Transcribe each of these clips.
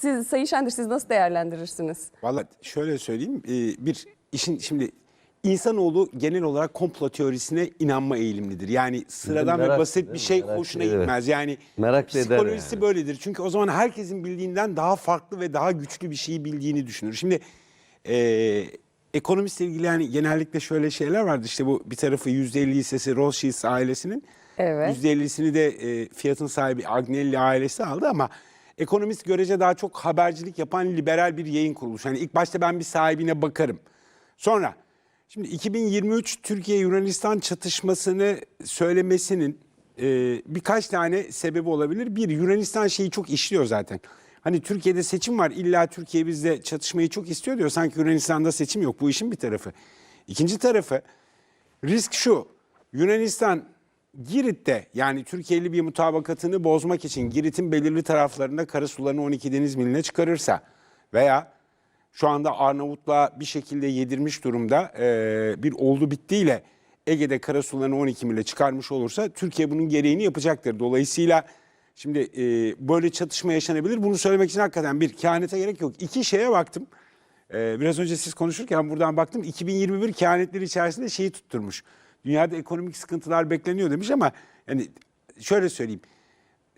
Siz Sayın Şendir siz nasıl değerlendirirsiniz? Vallahi şöyle söyleyeyim. e, Bir işin şimdi insanoğlu genel olarak komplo teorisine inanma eğilimlidir. Yani sıradan ve Merak- basit değil bir şey Merak hoşuna eder. gitmez. Yani Merak psikolojisi yani. böyledir. Çünkü o zaman herkesin bildiğinden daha farklı ve daha güçlü bir şeyi bildiğini düşünür. Şimdi e, ekonomistle ilgili yani genellikle şöyle şeyler vardı. İşte bu bir tarafı %50 hissesi Rothschild ailesinin. Evet. %50'sini de e, fiyatın sahibi Agnelli ailesi aldı ama ekonomist görece daha çok habercilik yapan liberal bir yayın kuruluşu. Hani ilk başta ben bir sahibine bakarım. Sonra şimdi 2023 Türkiye-Yunanistan çatışmasını söylemesinin e, birkaç tane sebebi olabilir. Bir, Yunanistan şeyi çok işliyor zaten. Hani Türkiye'de seçim var illa Türkiye bizde çatışmayı çok istiyor diyor. Sanki Yunanistan'da seçim yok. Bu işin bir tarafı. İkinci tarafı risk şu. Yunanistan Girit'te yani Türkiye'li bir mutabakatını bozmak için Girit'in belirli taraflarında karasularını 12 deniz miline çıkarırsa veya şu anda Arnavutluğa bir şekilde yedirmiş durumda eee, bir oldu bittiyle Ege'de karasularını 12 mile çıkarmış olursa Türkiye bunun gereğini yapacaktır. Dolayısıyla şimdi eee, böyle çatışma yaşanabilir. Bunu söylemek için hakikaten bir kehanete gerek yok. İki şeye baktım. Eee, biraz önce siz konuşurken buradan baktım. 2021 kehanetleri içerisinde şeyi tutturmuş. Dünyada ekonomik sıkıntılar bekleniyor demiş ama yani şöyle söyleyeyim.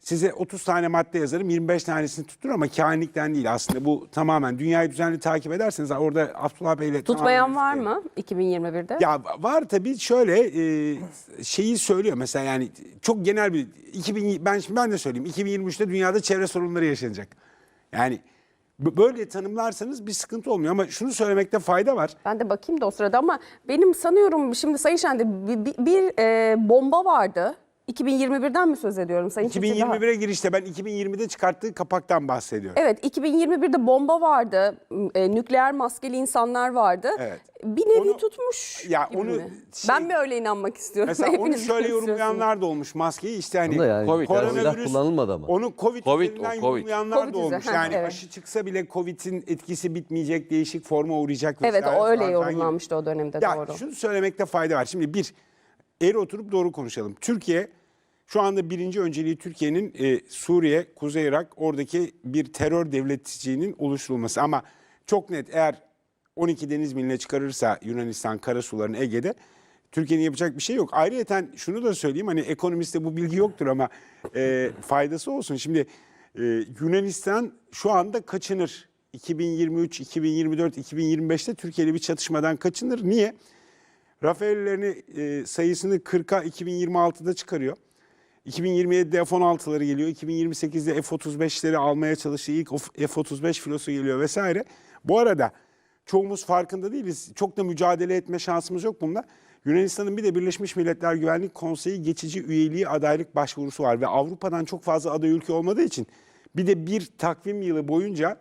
Size 30 tane madde yazarım 25 tanesini tuttur ama kainlikten değil aslında bu tamamen dünyayı düzenli takip ederseniz orada Abdullah Bey'le Tutmayan var mı 2021'de? ya var tabii şöyle e, şeyi söylüyor mesela yani çok genel bir 2000 ben şimdi ben de söyleyeyim 2023'te dünyada çevre sorunları yaşanacak. Yani böyle tanımlarsanız bir sıkıntı olmuyor ama şunu söylemekte fayda var. Ben de bakayım da o sırada ama benim sanıyorum şimdi Sayın Şendir bir, bir- bir, e, bomba vardı. 2021'den mi söz ediyorum Sayın Çiftçi? Daha- 2021'e girişte ben 2020'de çıkarttığı kapaktan bahsediyorum. Evet 2021'de bomba vardı. E, nükleer maskeli insanlar vardı. Evet. Bir nevi Onu- tutmuş Ya gibi onu mi? şey- ben mi öyle inanmak istiyorum? Mesela onu Hepiniz şöyle mi istiyorsunuz? yorumlayanlar da olmuş maskeyi işte hani Ama yani Covid, silah kullanılmadı ama. Onu Covid, Covid o, üzerinden Covid. yorumlayanlar Covid da olmuş. ha, Yani evet. aşı çıksa bile Covid'in etkisi bitmeyecek, değişik forma uğrayacak. Evet vesaire o öyle falan filan gibi. yorumlanmıştı o dönemde Ya doğru. şunu söylemekte fayda var. Şimdi bir, eğri oturup doğru konuşalım. Türkiye şu anda birinci önceliği Türkiye'nin e, Suriye, Kuzey Irak oradaki bir terör devletçiliğinin oluşturulması. Ama çok net eğer 12 deniz miline çıkarırsa Yunanistan karasularını Ege'de Türkiye'nin yapacak bir şey yok. Ayrıca şunu da söyleyeyim hani ekonomiste bu bilgi yoktur ama e, faydası olsun. Şimdi e, Yunanistan şu anda kaçınır. 2023, 2024, 2025'te Türkiye'li bir çatışmadan kaçınır. Niye? Rafael'lerini e, sayısını 40'a 2026'da çıkarıyor. 2027'de F-16'ları geliyor. 2028'de F-35'leri almaya çalışıyor. İlk F-35 filosu geliyor vesaire. Bu arada çoğumuz farkında değiliz. Çok da mücadele etme şansımız yok bununla. Yunanistan'ın bir de Birleşmiş Milletler Güvenlik Konseyi geçici üyeliği adaylık başvurusu var. Ve Avrupa'dan çok fazla aday ülke olmadığı için bir de bir takvim yılı boyunca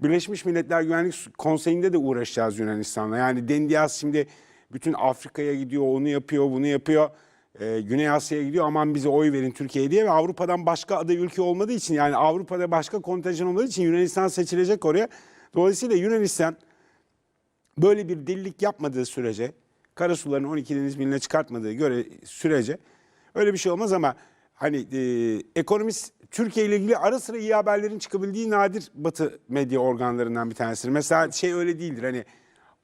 Birleşmiş Milletler Güvenlik Konseyi'nde de uğraşacağız Yunanistan'la. Yani Dendias şimdi bütün Afrika'ya gidiyor, onu yapıyor, bunu yapıyor. Ee, Güney Asya'ya gidiyor aman bize oy verin Türkiye diye ve Avrupa'dan başka aday ülke olmadığı için yani Avrupa'da başka kontenjan olmadığı için Yunanistan seçilecek oraya. Dolayısıyla Yunanistan böyle bir delilik yapmadığı sürece, karasularını 12 deniz miline çıkartmadığı göre sürece öyle bir şey olmaz ama hani e, ekonomist Türkiye ile ilgili ara sıra iyi haberlerin çıkabildiği nadir Batı medya organlarından bir tanesidir. Mesela şey öyle değildir hani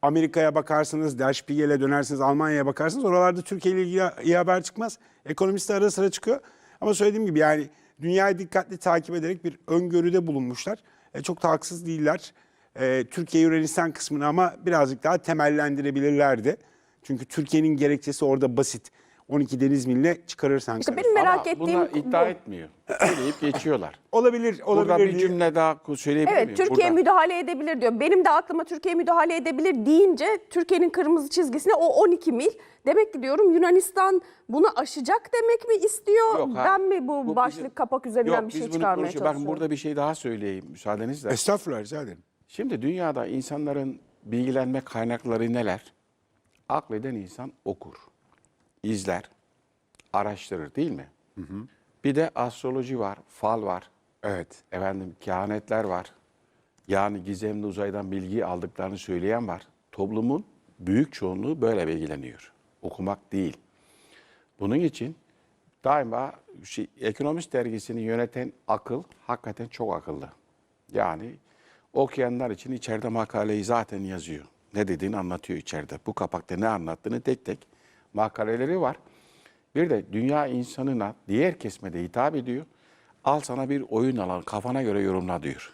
Amerika'ya bakarsınız, Der Spiegel'e dönersiniz, Almanya'ya bakarsınız oralarda Türkiye ile ilgili iyi haber çıkmaz. Ekonomist de ara sıra çıkıyor. Ama söylediğim gibi yani dünyayı dikkatli takip ederek bir öngörüde bulunmuşlar. E, çok da haksız değiller. E, Türkiye Yunanistan kısmını ama birazcık daha temellendirebilirlerdi. Çünkü Türkiye'nin gerekçesi orada basit. 12 deniz miline çıkarırsan. İşte benim merak Ama ettiğim bunlar iddia bu. etmiyor. Söyleyip geçiyorlar. Olabilir, olabilir. Burada bir cümle daha söyleyebilir Evet miyim? Türkiye Burada. müdahale edebilir diyor. Benim de aklıma Türkiye müdahale edebilir deyince Türkiye'nin kırmızı çizgisine o 12 mil. Demek ki diyorum Yunanistan bunu aşacak demek mi istiyor? Yok, ha. ben mi bu, Bu başlık bizim- kapak üzerinden Yok, bir şey biz bunu çıkarmaya konuşuyoruz. çalışıyorum? Bakın burada bir şey daha söyleyeyim müsaadenizle. Estağfurullah rica ederim. Şimdi dünyada insanların bilgilenme kaynakları neler? Akleden insan okur, izler, araştırır değil mi? Bir de astroloji var, fal var, Evet. efendim kehanetler var. Yani gizemli uzaydan bilgi aldıklarını söyleyen var. Toplumun büyük çoğunluğu böyle bilgileniyor. Okumak değil. Bunun için daima şey, Ekonomist dergisini yöneten akıl hakikaten çok akıllı. Yani okuyanlar için içeride makaleyi zaten yazıyor. Ne dediğini anlatıyor içeride. Bu kapakta ne anlattığını tek tek makaleleri var. Bir de dünya insanına diğer kesmede hitap ediyor. Al sana bir oyun alan kafana göre yorumla diyor.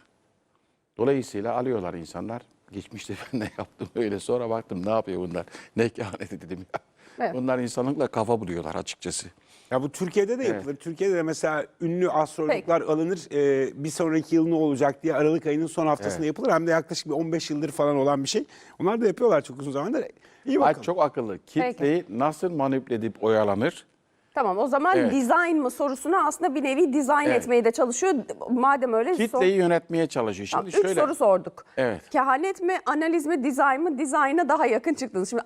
Dolayısıyla alıyorlar insanlar. Geçmişte ben ne yaptım öyle sonra baktım ne yapıyor bunlar. Ne kehaneti dedim ya. Evet. Bunlar insanlıkla kafa buluyorlar açıkçası. Ya bu Türkiye'de de yapılır. Türkiye'de de mesela ünlü astrologlar alınır. Ee, bir sonraki yıl ne olacak diye Aralık ayının son haftasında Evet. yapılır. Hem de yaklaşık bir 15 yıldır falan olan bir şey. Onlar da yapıyorlar çok uzun zamandır. İyi Ay, bakalım. çok akıllı. Kitleyi nasıl manipüle edip oyalanır? Tamam o zaman Evet. design mı sorusuna aslında bir nevi dizayn Evet. etmeye de çalışıyor. Madem öyle sor- Kitleyi yönetmeye çalışıyor. Tamam, Şimdi Üç şöyle soru sorduk. Evet. Kehanet mi, analiz mi, dizayn mı? Dizayna daha yakın çıktınız. Şimdi